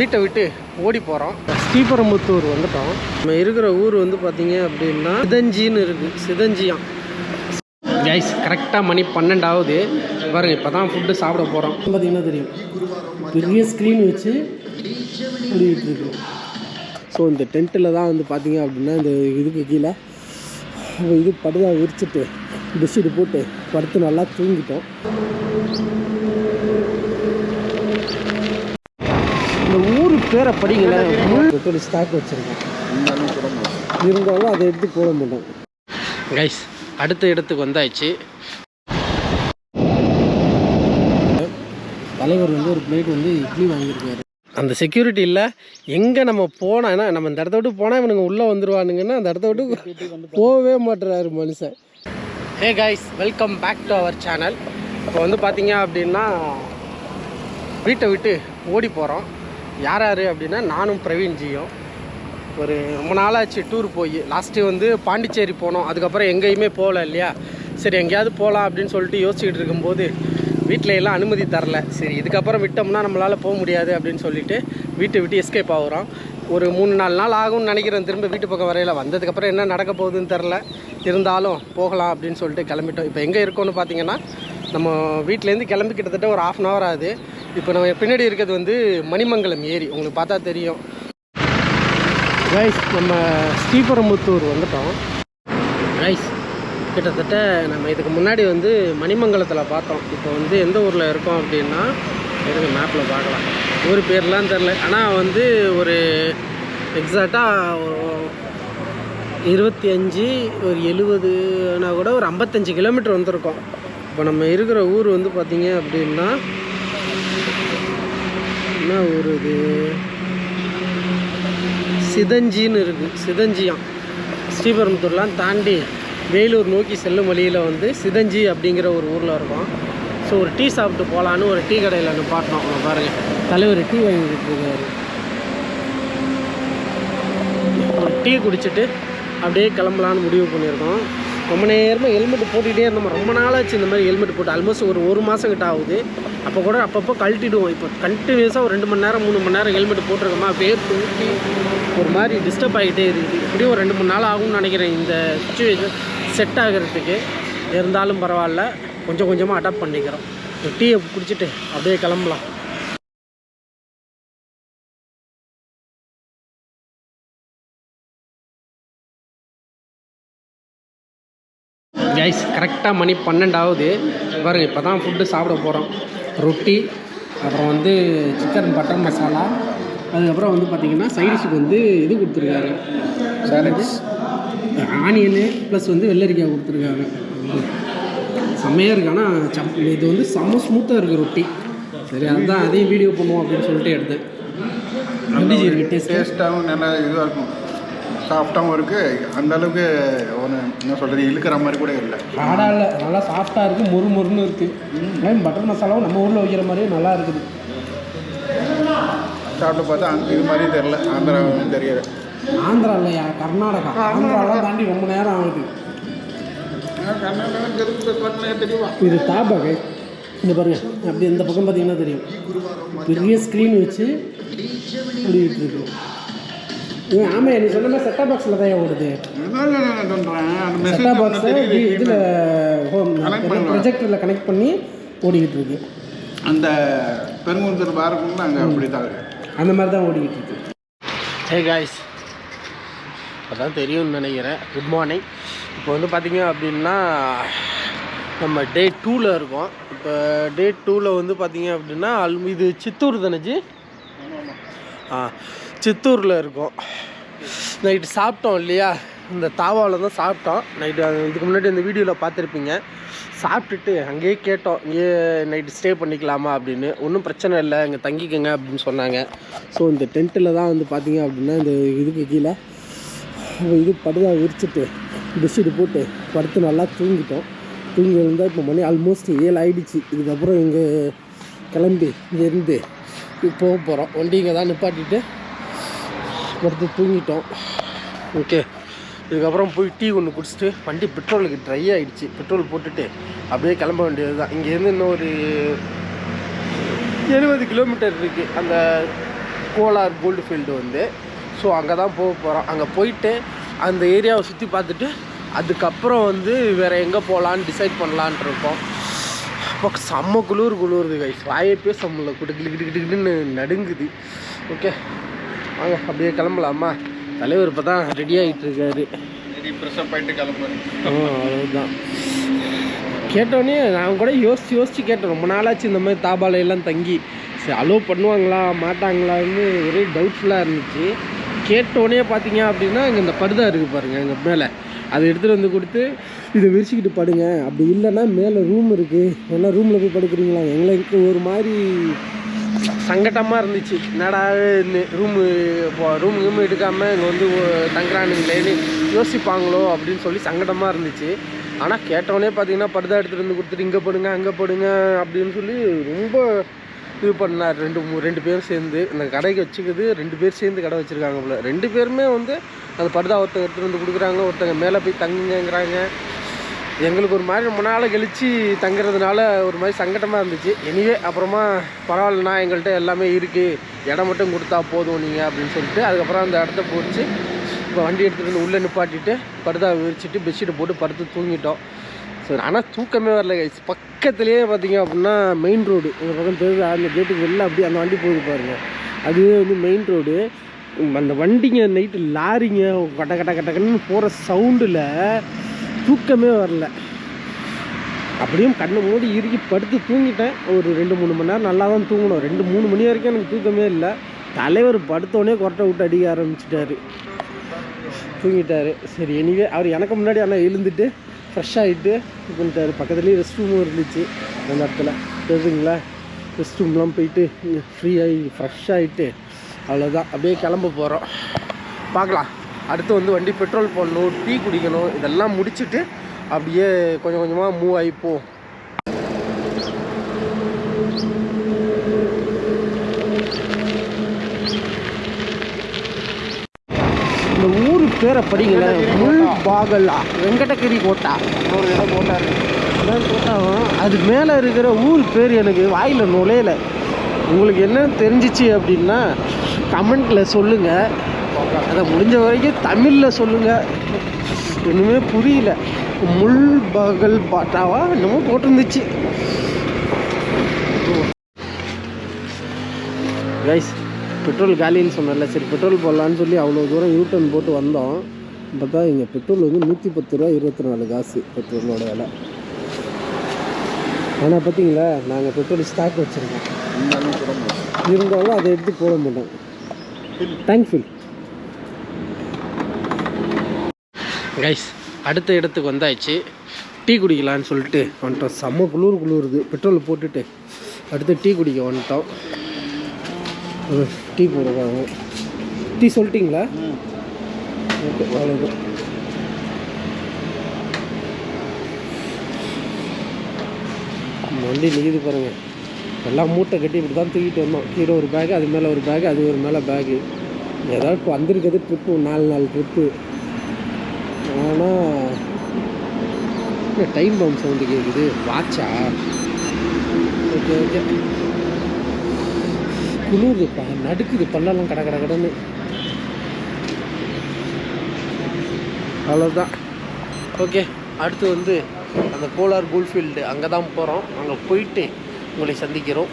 வீட்டை விட்டு ஓடி போகிறோம் ஸ்ரீபெரும்புத்தூர் வந்துட்டோம். நம்ம இருக்கிற ஊர் வந்து பார்த்தீங்க அப்படின்னா சிதஞ்சின்னு இருக்குது சிதஞ்சியாம் கைஸ் கரெக்டாக மணி பன்னெண்டாவது. பாருங்க இப்போ தான் ஃபுட்டு சாப்பிட போகிறோம் பார்த்தீங்கன்னா தெரியும். பெரிய ஸ்க்ரீன் வச்சு ஓடிக்கிட்டு ஸோ இந்த டென்ட்டில் தான் வந்து பார்த்தீங்க அப்படின்னா இந்த இதுக்கு கீழே இது படுதா விரிச்சிட்டு பெட்ஷீட் போட்டு படுத்து நல்லா தூங்கிட்டோம் இந்த ஊர் பேரை சொல்லி ஸ்டாக் வச்சுருக்கோம் இருந்தாலும் அதை எடுத்து போட மாட்டோம். கைஸ் அடுத்த இடத்துக்கு வந்தாச்சு. தலைவர் வந்து ஒரு பிளேட் வந்து இட்லி வாங்கியிருக்காரு. அந்த செக்யூரிட்டி இல்லை. எங்கே நம்ம போனால் ஏன்னா நம்ம இந்த இடத்த விட்டு போனால் இவனுங்க உள்ளே வந்துருவானுங்கன்னா அந்த இடத்த விட்டு போகவே மாட்டுறாரு மனுஷன். Hey guys welcome back to our channel இப்போ வந்து பார்த்தீங்க அப்படின்னா வீட்டை விட்டு ஓடி போகிறோம் யார் யார் அப்படின்னா நானும் பிரவீன்ஜியும் ஒரு ரொம்ப நாளாச்சு டூர் போய். லாஸ்ட்டு வந்து பாண்டிச்சேரி போனோம். அதுக்கப்புறம் எங்கேயுமே போகல இல்லையா? சரி எங்கேயாவது போகலாம் அப்படின்னு சொல்லிட்டு யோசிச்சுட்டு இருக்கும்போது வீட்டில் எல்லாம் அனுமதி தரல. சரி இதுக்கப்புறம் விட்டோம்னா நம்மளால் போக முடியாது அப்படின்னு சொல்லிட்டு வீட்டை விட்டு எஸ்கேப் ஆகுறோம். ஒரு மூணு நாலு நாள் ஆகும்னு நினைக்கிறேன். திரும்ப வீட்டு பக்கம் வரையில் வந்ததுக்கப்புறம் என்ன நடக்க போகுதுன்னு தெரில இருந்தாலும் போகலாம் அப்படின்னு சொல்லிட்டு கிளம்பிட்டோம். இப்போ எங்கே இருக்கோன்னு பார்த்தீங்கன்னா நம்ம வீட்டிலேருந்து கிளம்பி கிட்டத்தட்ட ஒரு ஆஃப் அன் ஹவர் ஆகுது. இப்போ நம்ம பின்னாடி இருக்கிறது வந்து மணிமங்கலம் ஏரி. உங்களுக்கு பார்த்தா தெரியும். ரைஸ் நம்ம ஸ்ரீபெரும்புத்தூர் வந்துட்டோம். ரைஸ் கிட்டத்தட்ட நம்ம இதுக்கு முன்னாடி வந்து மணிமங்கலத்தில் பார்த்தோம். இப்போ வந்து எந்த ஊரில் இருக்கோம் அப்படின்னா எதுக்கு மேப்பில் பார்க்கலாம். ஊர் பேர்லாம் தெரில ஆனால் வந்து ஒரு எக்ஸாக்டாக இருபத்தி அஞ்சு ஒரு எழுபதுனா கூட ஒரு ஐம்பத்தஞ்சு கிலோமீட்டர் வந்திருக்கோம். இப்போ நம்ம இருக்கிற ஊர் வந்து பார்த்திங்க அப்படின்னா என்ன ஊர் இது? சிதஞ்சின்னு இருக்குது சிதஞ்சியாம் ஸ்ரீபெரும்புத்தூர்லாம் தாண்டி வேலூர் நோக்கி செல்லும் வழியில் வந்து சிதஞ்சி அப்படிங்கிற ஒரு ஊரில் இருக்கோம். ஸோ ஒரு டீ சாப்பிட்டு போகலான்னு ஒரு டீ கடையில் நிப்பாட்டினோம் அங்க பாருங்க. தலைவர் டீ வாங்கிட்டு இருக்காரு. ஒரு டீ குடிச்சிட்டு அப்படியே கிளம்பலான்னு முடிவு பண்ணியிருக்கோம். ரொம்ப நேரமாக ஹெல்மெட் போட்டுக்கிட்டே இருந்தோம். ரொம்ப நாளாச்சு இந்த மாதிரி ஹெல்மெட் போட்டு. ஆல்மோஸ்ட் ஒரு ஒரு மாதம் கிட்ட ஆகுது. அப்போ கூட அப்பப்போ கழட்டிடுவோம். இப்போ கண்டினியூஸாக ஒரு ரெண்டு மணி நேரம் மூணு மணி நேரம் ஹெல்மெட் போட்டிருக்கோமா? வேர்த்து ஊற்றி ஒரு மாதிரி டிஸ்டர்ப் ஆகிட்டே இருக்குது இப்படியும் ஒரு ரெண்டு மூணு நாள் ஆகும்னு நினைக்கிறேன் இந்த சுச்சுவேஷன் செட் ஆகிறதுக்கு. இருந்தாலும் பரவாயில்ல. கொஞ்சம் கொஞ்சமாக அடாப்ட் பண்ணிக்கிறோம். டீயை குடிச்சிட்டு அப்படியே கிளம்பலாம். கைஸ் கரெக்டாக மணி பன்னெண்டாவது. பாருங்க இப்போ தான் ஃபுட்டு சாப்பிட போகிறோம் ரொட்டி அப்புறம் வந்து சிக்கன் பட்டர் மசாலா அதுக்கப்புறம் வந்து பார்த்திங்கன்னா சைடிஷுக்கு வந்து இது கொடுத்துருக்காரு சாலட்ஸ் ஆனியனு ப்ளஸ் வந்து வெள்ளரிக்காய் கொடுத்துருக்காங்க. செம்மையாக இருக்கு. ஆனால் சப் இது வந்து செம்ம ஸ்மூத்தாக இருக்குது ரொட்டி. சரி அதுதான் அதையும் வீடியோ பண்ணுவோம் அப்படின்னு சொல்லிட்டு எடுத்தேன். டேஸ்ட்டாகவும் நல்லா இதுவாக இருக்கும். சாஃப்டாகவும் இருக்குது அந்த அளவுக்கு ஒன்று என்ன சொல்கிறது இழுக்கிற மாதிரி கூட இல்லை. ஹார்டாக இல்லை நல்லா சாஃப்டாக இருக்குது மொறு மொறுன்னு இருக்குது பட்டர் மசாலாவும் நம்ம ஊரில் வைக்கிற மாதிரியே நல்லா இருக்குது. சாப்பிட்டு பார்த்தா இது மாதிரி தெரில ஆந்திரா தெரியல ஆந்திரா இல்லையா? கர்நாடகா. ஆந்திராலாம் தாண்டி ரொம்ப நேரம் ஆகுது. இது தாபாக. இந்த பாருங்க அப்படி இந்த பக்கம் பார்த்தீங்கன்னா தெரியும். பெரிய ஸ்க்ரீன் வச்சு ஓடிக்கிட்டு இருக்கு. ஏ ஆமாம் நீ சொன்ன மாதிரி செட்டா பாக்ஸில் தான் ஓடுது? செட்டா பாக்ஸை இதில் ஹோம். ப்ரொஜெக்டரில் கனெக்ட் பண்ணி ஓடிக்கிட்டு இருக்கு. அந்த பெருங்குந்தர் பாருக்குன்னு அங்கே அப்படி தான் இருக்கு. அந்த மாதிரி தான் ஓடிக்கிட்டு இருக்கு. ஹே காய்ஸ் அதான் தெரியும்னு நினைக்கிறேன். குட் மார்னிங் இப்போ வந்து பார்த்தீங்க அப்படின்னா நம்ம டே டூவில் இருக்கோம். இப்போ டே டூவில் வந்து பார்த்தீங்க அப்படின்னா அல் இது சித்தூர் தானேஜி ஆ. சித்தூரில் இருக்கோம். நைட்டு சாப்பிட்டோம் இல்லையா? இந்த தாவாவில் தான் சாப்பிட்டோம். நைட்டு இதுக்கு முன்னாடி இந்த வீடியோவில் பார்த்துருப்பீங்க. சாப்பிட்டுட்டு அங்கேயே கேட்டோம். இங்கேயே நைட்டு ஸ்டே பண்ணிக்கலாமா அப்படின்னு. ஒன்றும் பிரச்சனை இல்லை. இங்கே தங்கிக்கங்க அப்படின்னு சொன்னாங்க. ஸோ இந்த டென்ட்டில் தான் வந்து பார்த்தீங்க அப்படின்னா இந்த இதுக்கு கீழே இது படுதா விரிச்சிட்டு பெட்ஷீட் போட்டு படுத்து நல்லா தூங்கிட்டோம். தூங்கி இருந்தால் இப்போ மணி ஆல்மோஸ்ட் ஏழு ஆகிடுச்சு இதுக்கப்புறம் இங்கே கிளம்பி இங்கேருந்து போக போகிறோம் வண்டி இங்கே தான் நிப்பாட்டிட்டு படுத்து தூங்கிட்டோம். ஓகே. இதுக்கப்புறம் போய் டீ ஒன்று குடிச்சிட்டு வண்டி பெட்ரோலுக்கு ட்ரை ஆகிடுச்சு பெட்ரோல் போட்டுட்டு அப்படியே கிளம்ப வேண்டியது தான் இங்கேருந்து இன்னும் ஒரு எழுபது கிலோமீட்டர் இருக்குது அந்த கோலார் கோல்டு ஃபீல்டு வந்து. ஸோ அங்கே தான் போக போகிறோம் அங்கே போயிட்டு அந்த ஏரியாவை சுற்றி பார்த்துட்டு அதுக்கப்புறம் வந்து வேறு எங்கே போகலான்னு டிசைட் பண்ணலான்ட்டு இருக்கோம். அப்போ செம்ம குளிர் குளிருது கைஸ் வாயை பேச முடியல. குட்டு கிளி கிட்டு கிட்டுன்னு நடுங்குது. ஓகே வாங்க அப்படியே கிளம்பலாமா? தலைவர் இப்போ தான் ரெடி ஆகிட்டு இருக்காரு அதுதான் கேட்டோடனே நான் கூட யோசிச்சு யோசிச்சு கேட்டேன். ரொம்ப நாளாச்சு இந்த மாதிரி தாபால எல்லாம் தங்கி. சரி அலோவ் பண்ணுவாங்களா மாட்டாங்களான்னு ஒரே டவுட்ஃபுல்லாக இருந்துச்சு. கேட்டோடனே பார்த்தீங்க அப்படின்னா இங்கே இந்த படுதா இருக்குது பாருங்கள் எங்கள் மேலே. அதை எடுத்துகிட்டு வந்து கொடுத்து இதை விரிச்சிக்கிட்டு படுங்க. அப்படி இல்லைன்னா மேலே ரூம் இருக்குது வேணா ரூமில் போய் படுக்கிறீங்களா? எங்களுக்கு ஒரு மாதிரி சங்கட்டமாக இருந்துச்சு. என்னடா ரூமு ரூம் ரூம் எடுக்காமல் இங்கே வந்து தங்குறானுங்களேன்னு யோசிப்பாங்களோ அப்படின்னு சொல்லி சங்கடமாக இருந்துச்சு. ஆனால் கேட்டவொடனே பார்த்தீங்கன்னா படுதா எடுத்துகிட்டு வந்து கொடுத்துட்டு இங்கே படுங்க அங்கே படுங்க அப்படின்னு சொல்லி ரொம்ப இது பண்ணார். ரெண்டு மூ ரெண்டு பேரும் சேர்ந்து. இந்த கடைக்கு வச்சுக்குது ரெண்டு பேர் சேர்ந்து கடை வச்சுருக்காங்க போல. ரெண்டு பேருமே வந்து அந்த படுதா ஒருத்தங்க எடுத்துகிட்டு வந்து கொடுக்குறாங்க ஒருத்தங்க மேலே போய் தங்குங்கிறாங்க எங்களுக்கு ஒரு மாதிரி ரொம்ப நாள் கழித்து தங்குறதுனால ஒரு மாதிரி சங்கடமாக இருந்துச்சு. எனிவே அப்புறமா பரவாயில்லண்ணா எங்கள்கிட்ட எல்லாமே இருக்குது இடம் மட்டும் கொடுத்தா போதும் நீங்கள் அப்படின்னு சொல்லிட்டு அதுக்கப்புறம் அந்த இடத்த போச்சு இப்போ வண்டி எடுத்துகிட்டு வந்து உள்ளே நிப்பாட்டிட்டு படுதா விரிச்சிட்டு பெட்ஷீட்டை போட்டு படுத்து தூங்கிட்டோம். ஸோ ஆனால் தூக்கமே வரல கைஸ் பக்கத்துலேயே பார்த்தீங்க அப்படின்னா மெயின் ரோடு இந்த பக்கம் தெரியுது? அந்த கேட்டுக்கு வெளில அப்படியே அந்த வண்டி போகுது பாருங்கள் அதுவே வந்து மெயின் ரோடு அந்த வண்டிங்க நைட்டு லாரிங்க கட்ட கட்ட கட்டக்கன்னு போகிற சவுண்டில் தூக்கமே வரல. அப்படியும் கண்ணை மூடி இறுக்கி படுத்து தூங்கிட்டேன். ஒரு ரெண்டு மூணு மணி நேரம் நல்லா தான் தூங்கணும். ரெண்டு மூணு மணி வரைக்கும் எனக்கு தூக்கமே இல்லை. தலைவர் படுத்தோடனே கொரட்டை விட்டு அடிக்க ஆரம்பிச்சிட்டாரு. தூங்கிட்டாரு. சரி எனிவே அவர் எனக்கு முன்னாடி ஆனால் எழுந்துட்டு ஃப்ரெஷ் ஆகிட்டு இது பக்கத்துலேயே ரெஸ்ட் ரூமும் இருந்துச்சு. அந்த இடத்துல தெரியுதுங்களா? ரெஸ்ட் ரூம்லாம் போயிட்டு ஃப்ரீ ஆகி ஃப்ரெஷ் ஆகிட்டு அவ்வளோதான் அப்படியே கிளம்ப போகிறோம் பார்க்கலாம். அடுத்து வந்து வண்டி பெட்ரோல் போடணும் டீ குடிக்கணும் இதெல்லாம் முடிச்சுட்டு அப்படியே கொஞ்சம் கொஞ்சமாக மூவ் ஆகிப்போம் இந்த ஊர் பேரை படிங்களேன். முள் பாகலா. வெங்கடகிரி கோட்டா. இன்னொரு இடம் கோட்டா அது மேலே இருக்கிற ஊர் பேர் எனக்கு வாயில் நுழையல. உங்களுக்கு என்ன தெரிஞ்சிச்சு அப்படின்னா கமெண்ட்டில் சொல்லுங்கள் அதை முடிஞ்ச வரைக்கும் தமிழில் சொல்லுங்கள் ஒன்றுமே புரியல. முள் பகல் பாட்டாவா என்னமோ போட்டிருந்துச்சு. கைஸ் பெட்ரோல் காலின்னு சொன்னல சரி பெட்ரோல் போடலான்னு சொல்லி அவ்வளோ தூரம் யூட்டன் போட்டு வந்தோம். பார்த்தா இங்கே பெட்ரோல் வந்து நூற்றி பத்து ரூபா இருபத்தி நாலு காசு பெட்ரோலோட விலை. ஆனால் பார்த்தீங்களா நாங்கள் பெட்ரோல் ஸ்டாக் வச்சுருக்கோம். இருந்தாலும் அதை எடுத்து போட மாட்டோம். தேங்க்ஃபுல் கைஸ் அடுத்த இடத்துக்கு வந்தாச்சு. டீ குடிக்கலான்னு சொல்லிட்டு வந்துட்டோம். செம்ம குளிர் குளிருது. பெட்ரோல் போட்டுட்டு அடுத்து டீ குடிக்க வந்துட்டோம். டீ போடுவாங்க டீ சொல்லிட்டீங்களா? ஓகே அவ்வளோதான் வண்டி நிற்கிது பாருங்கள் எல்லாம் மூட்டை கட்டி இப்படி தான் தூக்கிட்டு வந்தோம். கீழே ஒரு பேகு அது மேலே ஒரு பேகு அது ஒரு மேலே பேகு ஏதாவது இப்போ வந்திருக்கிறது ட்ரிப்பு நாலு நாலு ட்ரிப்பு ஆனால் டைம் பம்ப் சவுண்டு கேட்குது வாட்சா ஓகே ஓகே குளிருதுப்பா நடுக்குது பல்லெல்லாம் கட கட கடன்னு. அவ்வளோதான் ஓகே அடுத்து வந்து அந்த கோலார் கோல்ஃபீல்டு அங்கே தான் போகிறோம் அங்கே போயிட்டு உங்களை சந்திக்கிறோம்.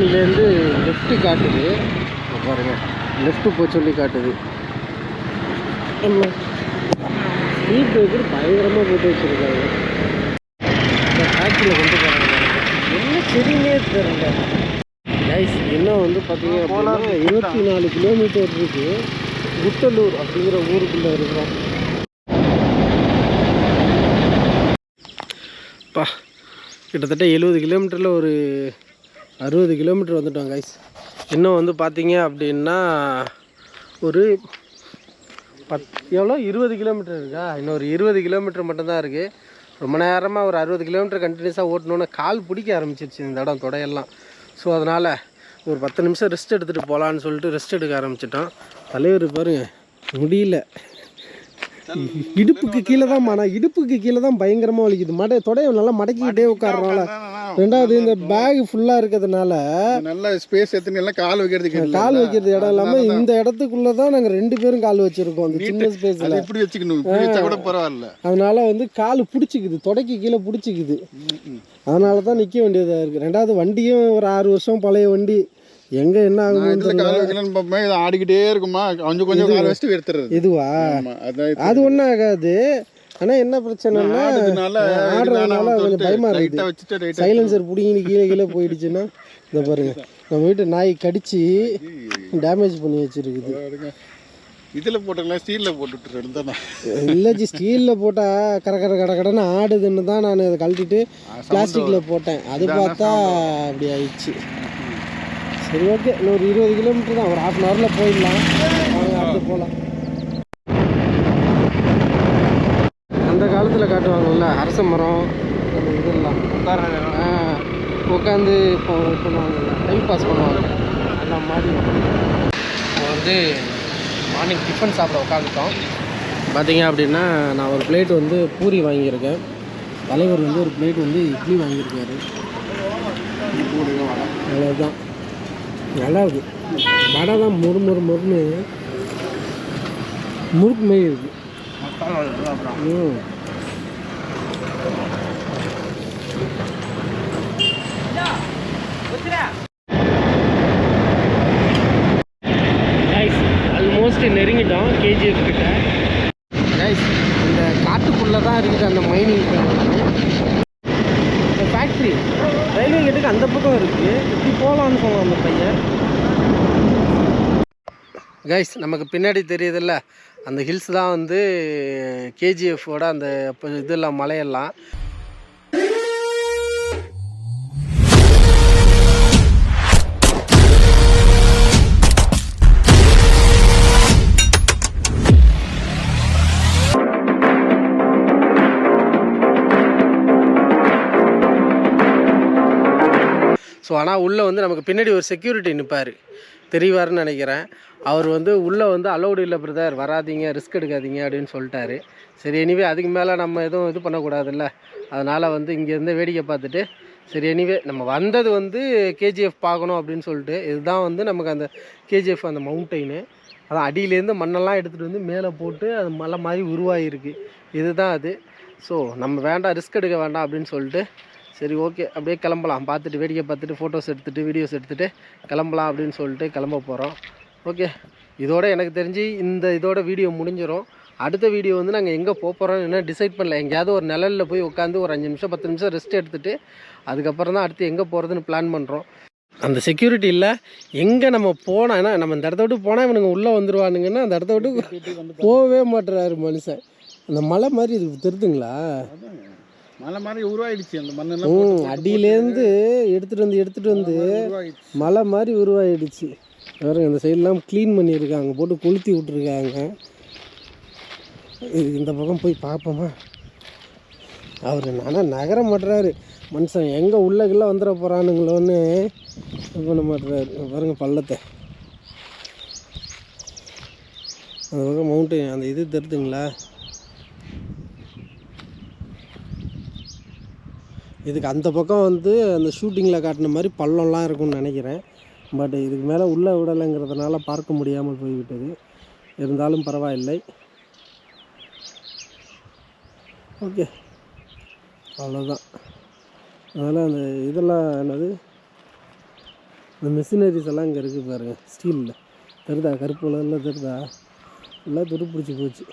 ஜங்ஷன்லேருந்து லெஃப்ட்டு காட்டுது. இங்க பாருங்க. லெஃப்ட்டு போக சொல்லி காட்டுது. என்ன? ஸ்பீட் பிரேக்கர் பயங்கரமாக போட்டு வச்சுருக்காங்க. இந்த ஃபேக்ட்ரியில் கொண்டு போகிறாங்க என்ன சரின்னே தெரியல. கைஸ் இன்னும் வந்து பார்த்தீங்க அப்படின்னா இருபத்தி நாலு கிலோமீட்டர் இருக்கு. குட்டலூர் அப்படிங்கிற ஊருக்குள்ளே இருக்கிறோம். பா கிட்டத்தட்ட எழுபது கிலோமீட்டரில் ஒரு அறுபது கிலோமீட்டர் வந்துட்டோம் கைஸ் இன்னும் வந்து பார்த்தீங்க அப்படின்னா ஒரு பத் எவ்வளோ? இருபது கிலோமீட்டர் இருக்கா? இன்னும் ஒரு இருபது கிலோமீட்டர் மட்டும்தான் இருக்குது ரொம்ப நேரமாக ஒரு அறுபது கிலோமீட்டர் கண்டினியூஸாக ஓட்டணுன்னு கால் பிடிக்க ஆரம்பிச்சிருச்சு இந்த இடம் தொடையெல்லாம். ஸோ அதனால் ஒரு பத்து நிமிஷம் ரெஸ்ட் எடுத்துகிட்டு போகலான்னு சொல்லிட்டு ரெஸ்ட் எடுக்க ஆரம்பிச்சிட்டோம். தலைவர் பாருங்கள் முடியல. இடுப்புக்கு கீழே தான் மன இடுப்புக்கு கீழே தான் பயங்கரமாக வலிக்குது. மடை தொடையை நல்லா மடக்கிக்கிட்டே உட்காரனால ரெண்டாவது இந்த பேக் ஃபுல்லாக இருக்கிறதுனால நல்ல ஸ்பேஸ் எத்தனை கால் வைக்கிறதுக்கு. கால் வைக்கிறது இடம் இல்லாமல் இந்த இடத்துக்குள்ளே தான் நாங்கள் ரெண்டு பேரும் கால் வச்சுருக்கோம் அந்த சின்ன ஸ்பேஸில் இப்படி வச்சுக்கணும். கூட பரவாயில்ல. அதனால வந்து கால் பிடிச்சிக்குது. தொடைக்கு கீழே பிடிச்சிக்குது. அதனால தான் நிற்க வேண்டியதாக இருக்குது ரெண்டாவது வண்டியும் ஒரு ஆறு வருஷம் பழைய வண்டி. எங்கே என்ன கால் வைக்கலன்னு பார்ப்பேன். இது ஆடிக்கிட்டே இருக்குமா? கொஞ்சம் கொஞ்சம் கால் வச்சுட்டு எடுத்துறது இதுவா? அது ஒன்றும் ஆகாது. ஆனால் என்ன பிரச்சனைனா ஆடுறதுனால கொஞ்சம் பயமா இருக்குது. சைலன்சர் கீழே கீழே போயிடுச்சுன்னா இந்த பாருங்க நம்ம வீட்டு நாய் கடிச்சு டேமேஜ் பண்ணி வச்சிருக்குது. இதுல போட்டுக்கலாம் ஸ்டீல்ல போட்டுட்டு இருந்தா இல்லை ஜி ஸ்டீலில் போட்டால் கர கர கட கடன்னு ஆடுதுன்னு தான் நான் அதை கழட்டிட்டு பிளாஸ்டிக்கில் போட்டேன். அது பார்த்தா அப்படி ஆயிடுச்சு. சரி ஓகே. இன்னொரு இருபது கிலோமீட்டர் தான். ஒரு ஹாஃப் அன் ஹவரில் போயிடலாம். அடுத்து போகலாம் அந்த காலத்தில் காட்டுவாங்கல்ல அரச மரம் இதெல்லாம். உட்காந்து இப்போ இது பண்ணுவாங்கல்ல டைம் பாஸ் பண்ணுவாங்க. அந்த மாதிரி. இப்போ வந்து மார்னிங் டிஃபன் சாப்பிட உட்காந்துட்டோம் பார்த்தீங்க அப்படின்னா நான் ஒரு பிளேட் வந்து பூரி வாங்கியிருக்கேன். தலைவர் வந்து ஒரு பிளேட் வந்து இட்லி வாங்கியிருக்காரு. அவ்வளோதான் நல்லா இருக்குது வடை தான் மொறு மொறு மொறுன்னு முறுக்கு மாரி இருக்குது ம். ஆல்மோஸ்ட் நெருங்கிட்டோம். கேஜிஎஃப் கிட்ட கைஸ் இந்த காட்டுக்குள்ளே தான் இருக்குது அந்த மைனிங் இந்த ஃபேக்ட்ரி ரயில்வே கேட்டுக்கு அந்த பக்கம் இருக்குது இப்படி போகலான்னு சொன்னான் அந்த பையன் கைஸ் நமக்கு பின்னாடி தெரியுதுல்ல அந்த ஹில்ஸ் தான் வந்து கேஜிஎஃபோட அந்த இதெல்லாம் மலையெல்லாம். ஆனால் உள்ளே வந்து நமக்கு பின்னாடி ஒரு செக்யூரிட்டி நிற்பார் தெரிவார்னு நினைக்கிறேன். அவர் வந்து உள்ளே வந்து அலௌடு இல்லை பிரதர் வராதீங்க ரிஸ்க் எடுக்காதீங்க அப்படின்னு சொல்லிட்டாரு. சரி எனிவே அதுக்கு மேலே நம்ம எதுவும் இது பண்ணக்கூடாதுல்ல. அதனால் வந்து இங்கேருந்து வேடிக்கை பார்த்துட்டு சரி எனிவே நம்ம வந்தது வந்து கேஜிஎஃப் பார்க்கணும் அப்படின்னு சொல்லிட்டு இதுதான் வந்து நமக்கு அந்த கேஜிஎஃப் அந்த மவுண்டெயின் அதான் அடியிலேருந்து மண்ணெல்லாம் எடுத்துகிட்டு வந்து மேலே போட்டு அது மலை மாதிரி உருவாகிருக்கு இதுதான் அது. ஸோ நம்ம வேண்டாம் ரிஸ்க் எடுக்க வேண்டாம் அப்படின்னு சொல்லிட்டு சரி ஓகே அப்படியே கிளம்பலாம். பார்த்துட்டு வேடிக்கை பார்த்துட்டு ஃபோட்டோஸ் எடுத்துகிட்டு வீடியோஸ் எடுத்துகிட்டு கிளம்பலாம் அப்படின்னு சொல்லிட்டு கிளம்ப போகிறோம் ஓகே இதோட எனக்கு தெரிஞ்சு இந்த இதோட வீடியோ முடிஞ்சிடும் அடுத்த வீடியோ வந்து நாங்கள் எங்கே போக போகிறோம்னு என்ன டிசைட் பண்ணல. எங்கேயாவது ஒரு நிழலில் போய் உட்காந்து ஒரு அஞ்சு நிமிஷம் பத்து நிமிஷம் ரெஸ்ட் எடுத்துகிட்டு அதுக்கப்புறம் தான் அடுத்து எங்கே போகிறதுன்னு பிளான் பண்ணுறோம் அந்த செக்யூரிட்டி இல்லை. எங்கே நம்ம போனால் ஏன்னா நம்ம இந்த இடத்த விட்டு போனால் இவனுங்க உள்ளே வந்துடுவானுங்கன்னா அந்த இடத்த விட்டு போகவே மாட்டுறாரு மனுஷன். அந்த மலை மாதிரி இது தெரிதுங்களா? மலை மாதிரி உருவாயிடுச்சு. அந்த மண்ணெல்லாம் அடியிலேருந்து எடுத்துகிட்டு வந்து எடுத்துகிட்டு வந்து மலை மாதிரி உருவாயிடுச்சு. வேறு இந்த சைடெலாம் க்ளீன் பண்ணியிருக்காங்க. போட்டு கொளுத்தி விட்ருக்காங்க இது இந்த பக்கம் போய் பார்ப்போமா? அவர் ஆனால் நகர மாட்டுறாரு. மனுஷன் எங்கே உள்ளக்குள்ளே வந்துட போகிறானுங்களோன்னு இது பண்ண மாட்டுறாரு. பாருங்க பள்ளத்தை. அந்த பக்கம் மவுண்டன் அந்த இது தெரிதுங்களா? இதுக்கு அந்த பக்கம் வந்து அந்த ஷூட்டிங்கில் காட்டின மாதிரி பள்ளம்லாம் இருக்கும்னு நினைக்கிறேன். பட் இதுக்கு மேலே உள்ளே விடலைங்கிறதுனால பார்க்க முடியாமல் போய்விட்டது. இருந்தாலும் பரவாயில்லை. ஓகே. அவ்வளோதான். அதனால் அந்த இதெல்லாம் என்னது? இந்த மிஷினரிஸ் எல்லாம் இங்கே இருக்குது பாருங்கள் ஸ்டீலில். தெரிதா கருப்பு கலரில் தெரிதா எல்லாம் துருப்பிடிச்சி போச்சு.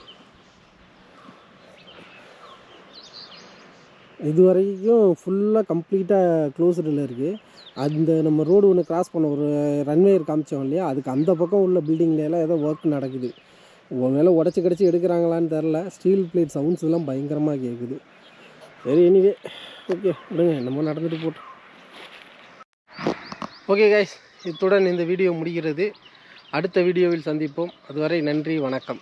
இது வரைக்கும் ஃபுல்லாக கம்ப்ளீட்டாக க்ளோஸ்டில் இருக்குது அந்த நம்ம ரோடு ஒன்று கிராஸ் பண்ண ஒரு ரன்வே காமிச்சோம் இல்லையா? அதுக்கு அந்த பக்கம் உள்ள பில்டிங்லலாம் எல்லாம் ஏதோ ஒர்க் நடக்குது. ஒருவேளை உடச்சி கிடச்சி எடுக்கிறாங்களான்னு தெரில ஸ்டீல் பிளேட் சவுண்ட்ஸ் எல்லாம் பயங்கரமாக கேட்குது சரி எனிவே ஓகே விடுங்க. நம்ம நடந்துட்டு போட்டோம் ஓகே கைஸ் இத்துடன் இந்த வீடியோ முடிகிறது. அடுத்த வீடியோவில் சந்திப்போம். அதுவரை நன்றி வணக்கம்.